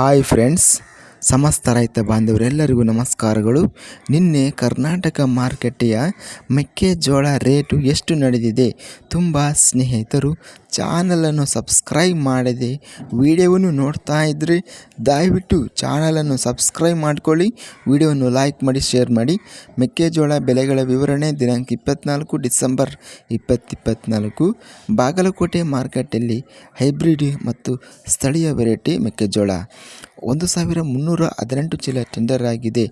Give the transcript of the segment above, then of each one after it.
Hi friends, ಸಮಸ್ತ ರೈತ ಬಾಂಧವರೆಲ್ಲರಿಗೂ ನಮಸ್ಕಾರಗಳು. ನಿನ್ನೆ ಕರ್ನಾಟಕ ಮಾರುಕಟ್ಟೆಯ ಮೆಕ್ಕೆಜೋಳ ರೇಟು ಎಷ್ಟು ನಡೆದಿದೆ? ತುಂಬ ಸ್ನೇಹಿತರು ಚಾನಲನ್ನು ಸಬ್ಸ್ಕ್ರೈಬ್ ಮಾಡದೆ ವಿಡಿಯೋವನ್ನು ನೋಡ್ತಾ ಇದ್ದರೆ ದಯವಿಟ್ಟು ಚಾನಲನ್ನು ಸಬ್ಸ್ಕ್ರೈಬ್ ಮಾಡ್ಕೊಳ್ಳಿ, ವಿಡಿಯೋವನ್ನು ಲೈಕ್ ಮಾಡಿ, ಶೇರ್ ಮಾಡಿ. ಮೆಕ್ಕೆಜೋಳ ಬೆಲೆಗಳ ವಿವರಣೆ ದಿನಾಂಕ ಇಪ್ಪತ್ತ್ನಾಲ್ಕು ಡಿಸೆಂಬರ್ ಇಪ್ಪತ್ತಿಪ್ಪತ್ತ್ನಾಲ್ಕು ಬಾಗಲಕೋಟೆ ಮಾರುಕಟ್ಟೆಯಲ್ಲಿ ಹೈಬ್ರಿಡ್ ಮತ್ತು ಸ್ಥಳೀಯ ವೆರೈಟಿ ಮೆಕ್ಕೆಜೋಳ. ಒಂದು ಸಾವಿರ ಮುನ್ನೂರ ಹದಿನೆಂಟು ಚೀಲ ಟೆಂಡರ್ ಆಗಿದೆ.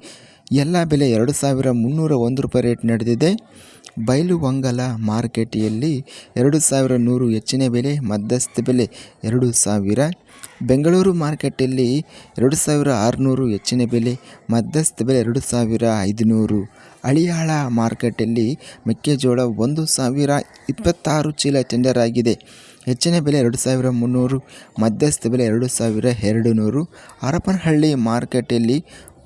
ಎಲ್ಲ ಬೆಲೆ ಎರಡು ಸಾವಿರ ಮುನ್ನೂರ ಒಂದು ರೂಪಾಯಿ ರೇಟ್ ನಡೆದಿದೆ. ಬೈಲುವಂಗಲ ಮಾರುಕಟ್ಟೆಯಲ್ಲಿ ಎರಡು ಸಾವಿರ ನೂರು ಹೆಚ್ಚಿನ ಬೆಲೆ, ಮಧ್ಯಸ್ಥ ಬೆಲೆ ಎರಡು ಸಾವಿರ. ಬೆಂಗಳೂರು ಮಾರುಕಟ್ಟೆಯಲ್ಲಿ ಎರಡು ಸಾವಿರ ಆರುನೂರು ಹೆಚ್ಚಿನ ಬೆಲೆ, ಮಧ್ಯಸ್ಥ ಬೆಲೆ ಎರಡು ಸಾವಿರ ಐದುನೂರು. ಹಳಿಯಾಳ ಮಾರುಕಟ್ಟೆಯಲ್ಲಿ ಮೆಕ್ಕೆಜೋಳ ಒಂದು ಸಾವಿರ ಇಪ್ಪತ್ತಾರು ಚೀಲ ಟೆಂಡರ್ ಆಗಿದೆ. ಹೆಚ್ಚಿನ ಬೆಲೆ ಎರಡು ಸಾವಿರ ಮುನ್ನೂರು, ಮಧ್ಯಸ್ಥ ಬೆಲೆ ಎರಡು ಸಾವಿರ ಎರಡು ನೂರು ಹರಪನಹಳ್ಳಿ ಮಾರುಕಟ್ಟೆಯಲ್ಲಿ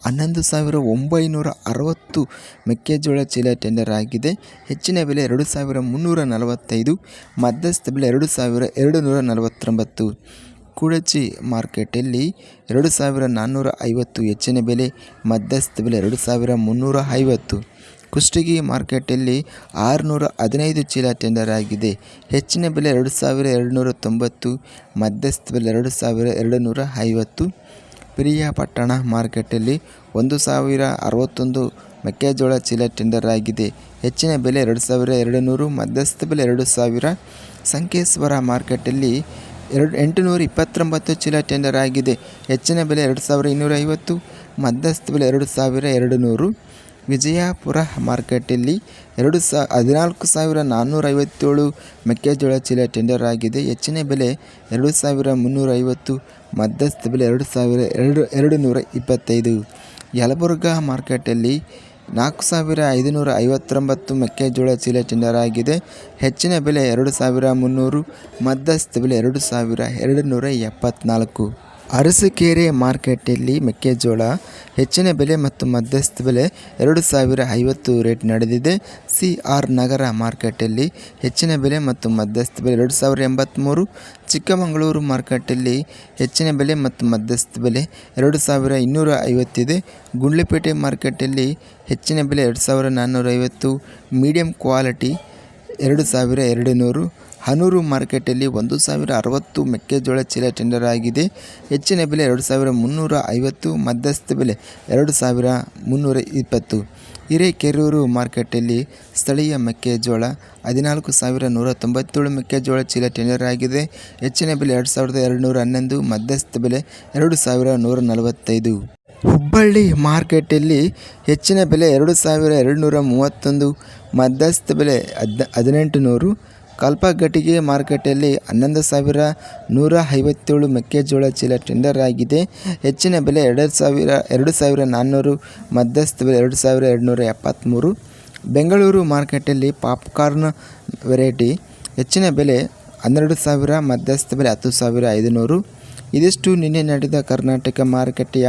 ಹನ್ನೊಂದು ಸಾವಿರ ಒಂಬೈನೂರ ಅರವತ್ತು ಮೆಕ್ಕೆಜೋಳ ಚೀಲ ಟೆಂಡರ್ ಆಗಿದೆ. ಹೆಚ್ಚಿನ ಬೆಲೆ ಎರಡು ಸಾವಿರ ಮುನ್ನೂರ ನಲವತ್ತೈದು, ಮಧ್ಯಸ್ಥ ಬೆಲೆ ಎರಡು ಸಾವಿರ ಎರಡು ನೂರ ನಲವತ್ತೊಂಬತ್ತು. ಕುಡಚಿ ಮಾರ್ಕೆಟಲ್ಲಿ ಎರಡು ಸಾವಿರ ನಾನ್ನೂರ ಐವತ್ತು ಹೆಚ್ಚಿನ ಬೆಲೆ, ಮಧ್ಯಸ್ಥ ಬೆಲೆ ಎರಡು ಸಾವಿರ ಮುನ್ನೂರ ಐವತ್ತು. ಕುಷ್ಟಗಿ ಮಾರ್ಕೆಟಲ್ಲಿ ಆರುನೂರ ಹದಿನೈದು ಚೀಲ ಟೆಂಡರ್ ಆಗಿದೆ. ಹೆಚ್ಚಿನ ಬೆಲೆ ಎರಡು ಸಾವಿರ ಎರಡು ನೂರ ತೊಂಬತ್ತು ಮಧ್ಯಸ್ಥ ಬೆಲೆ ಎರಡು ಸಾವಿರ ಎರಡು ನೂರ ಐವತ್ತು ಪಿರಿಯಾಪಟ್ಟಣ ಮಾರ್ಕೆಟಲ್ಲಿ ಒಂದು ಸಾವಿರ ಅರವತ್ತೊಂದು ಮೆಕ್ಕೆಜೋಳ ಚೀಲ ಟೆಂಡರ್ ಆಗಿದೆ. ಹೆಚ್ಚಿನ ಬೆಲೆ ಎರಡು ಸಾವಿರ ಎರಡು ನೂರು ಮಧ್ಯಸ್ಥ ಬೆಲೆ ಎರಡು ಸಾವಿರ. ಸಂಕೇಶ್ವರ ಮಾರ್ಕೆಟಲ್ಲಿ ಎರಡು, ಎಂಟುನೂರ ಇಪ್ಪತ್ತೊಂಬತ್ತು ಚೀಲ ಟೆಂಡರ್ ಆಗಿದೆ. ಹೆಚ್ಚಿನ ಬೆಲೆ ಎರಡು ಸಾವಿರ ಇನ್ನೂರ ಐವತ್ತು ಮಧ್ಯಸ್ಥ ಬೆಲೆ ಎರಡು ಸಾವಿರ ಎರಡು ನೂರು ವಿಜಯಪುರ ಮಾರ್ಕೆಟಲ್ಲಿ ಎರಡು ಸಾ, ಹದಿನಾಲ್ಕು ಸಾವಿರ ನಾನ್ನೂರ ಐವತ್ತೇಳು ಮೆಕ್ಕೆಜೋಳ ಚೀಲ ಟೆಂಡರ್ ಆಗಿದೆ. ಹೆಚ್ಚಿನ ಬೆಲೆ ಎರಡು ಸಾವಿರ ಮುನ್ನೂರ ಐವತ್ತು ಮಧ್ಯಸ್ಥ ಬೆಲೆ ಎರಡು ಸಾವಿರ ಎರಡು ಎರಡು ನೂರ ಇಪ್ಪತ್ತೈದು ಯಲಬುರ್ಗಾ ಮಾರ್ಕೆಟಲ್ಲಿ ನಾಲ್ಕು ಸಾವಿರ ಐದುನೂರ ಐವತ್ತೊಂಬತ್ತು ಮೆಕ್ಕೆಜೋಳ ಚೀಲ ಟೆಂಡರ್ ಆಗಿದೆ. ಹೆಚ್ಚಿನ ಬೆಲೆ ಎರಡು ಸಾವಿರ ಮುನ್ನೂರು, ಮಧ್ಯಸ್ಥ ಬೆಲೆ ಎರಡು ಸಾವಿರ ಎರಡು ನೂರ ಎಪ್ಪತ್ತ್ನಾಲ್ಕು ಅರಸೀಕೆರೆ ಮಾರ್ಕೆಟಲ್ಲಿ ಮೆಕ್ಕೆಜೋಳ ಹೆಚ್ಚಿನ ಬೆಲೆ ಮತ್ತು ಮಧ್ಯಸ್ಥ ಬೆಲೆ ಎರಡು ಸಾವಿರ ಐವತ್ತು ರೇಟ್ ನಡೆದಿದೆ. ಸಿ ಆರ್ ನಗರ ಮಾರ್ಕೆಟಲ್ಲಿ ಹೆಚ್ಚಿನ ಬೆಲೆ ಮತ್ತು ಮಧ್ಯಸ್ಥ ಬೆಲೆ ಎರಡು ಸಾವಿರ ಎಂಬತ್ತ್ಮೂರು ಚಿಕ್ಕಮಗಳೂರು ಮಾರ್ಕೆಟಲ್ಲಿ ಹೆಚ್ಚಿನ ಬೆಲೆ ಮತ್ತು ಮಧ್ಯಸ್ಥ ಬೆಲೆ ಎರಡು ಸಾವಿರ ಇನ್ನೂರ ಐವತ್ತಿದೆ ಗುಂಡ್ಲುಪೇಟೆ ಮಾರ್ಕೆಟಲ್ಲಿ ಹೆಚ್ಚಿನ ಬೆಲೆ ಎರಡು ಸಾವಿರ ನಾನ್ನೂರ ಐವತ್ತು ಮೀಡಿಯಮ್ ಕ್ವಾಲಿಟಿ ಎರಡು ಸಾವಿರ ಎರಡು ನೂರು. ಹನೂರು ಮಾರ್ಕೆಟಲ್ಲಿ ಒಂದು ಸಾವಿರ ಅರವತ್ತು ಮೆಕ್ಕೆಜೋಳ ಚೀಲ ಟೆಂಡರ್ ಆಗಿದೆ. ಹೆಚ್ಚಿನ ಬೆಲೆ ಎರಡು ಸಾವಿರ ಮುನ್ನೂರ ಐವತ್ತು, ಮಧ್ಯಸ್ಥ ಬೆಲೆ ಎರಡು ಸಾವಿರ ಮುನ್ನೂರ ಇಪ್ಪತ್ತು. ಹಿರೇಕೆರೂರು ಮಾರ್ಕೆಟಲ್ಲಿ ಸ್ಥಳೀಯ ಮೆಕ್ಕೆಜೋಳ ಹದಿನಾಲ್ಕು ಸಾವಿರ ನೂರ ತೊಂಬತ್ತೇಳು ಮೆಕ್ಕೆಜೋಳ ಚೀಲ ಟೆಂಡರ್ ಆಗಿದೆ. ಹೆಚ್ಚಿನ ಬೆಲೆ ಎರಡು ಸಾವಿರದ ಎರಡು ನೂರ ಹನ್ನೊಂದು, ಮಧ್ಯಸ್ಥ ಬೆಲೆ ಎರಡು ಸಾವಿರ ನೂರ ನಲವತ್ತೈದು. ಹುಬ್ಬಳ್ಳಿ ಮಾರ್ಕೆಟಲ್ಲಿ ಹೆಚ್ಚಿನ ಬೆಲೆ ಎರಡು ಸಾವಿರ ಎರಡು ನೂರ ಮೂವತ್ತೊಂದು, ಮಧ್ಯಸ್ಥ ಬೆಲೆ ಹದ್ ಹದಿನೆಂಟು ನೂರು ಕಲ್ಪಗಟ್ಟಿಗೆ ಮಾರ್ಕೆಟಲ್ಲಿ ಹನ್ನೊಂದು ಸಾವಿರ ನೂರ ಐವತ್ತೇಳು ಮೆಕ್ಕೆಜೋಳ ಚೀಲ ಟೆಂಡರ್ ಆಗಿದೆ. ಹೆಚ್ಚಿನ ಬೆಲೆ ಎರಡು ಸಾವಿರ ಎರಡು ಸಾವಿರ ನಾನ್ನೂರು, ಮಧ್ಯಸ್ಥ ಬೆಲೆ ಎರಡು ಸಾವಿರ ಎರಡುನೂರ ಎಪ್ಪತ್ತ್ಮೂರು ಬೆಂಗಳೂರು ಮಾರ್ಕೆಟಲ್ಲಿ ಪಾಪ್ಕಾರ್ನ್ ವೆರೈಟಿ ಹೆಚ್ಚಿನ ಬೆಲೆ ಹನ್ನೆರಡು ಸಾವಿರ, ಮಧ್ಯಸ್ಥ ಬೆಲೆ ಹತ್ತು ಸಾವಿರ ಐದುನೂರು. ಇದಿಷ್ಟು ನಿನ್ನೆ ನಡೆದ ಕರ್ನಾಟಕ ಮಾರುಕಟ್ಟೆಯ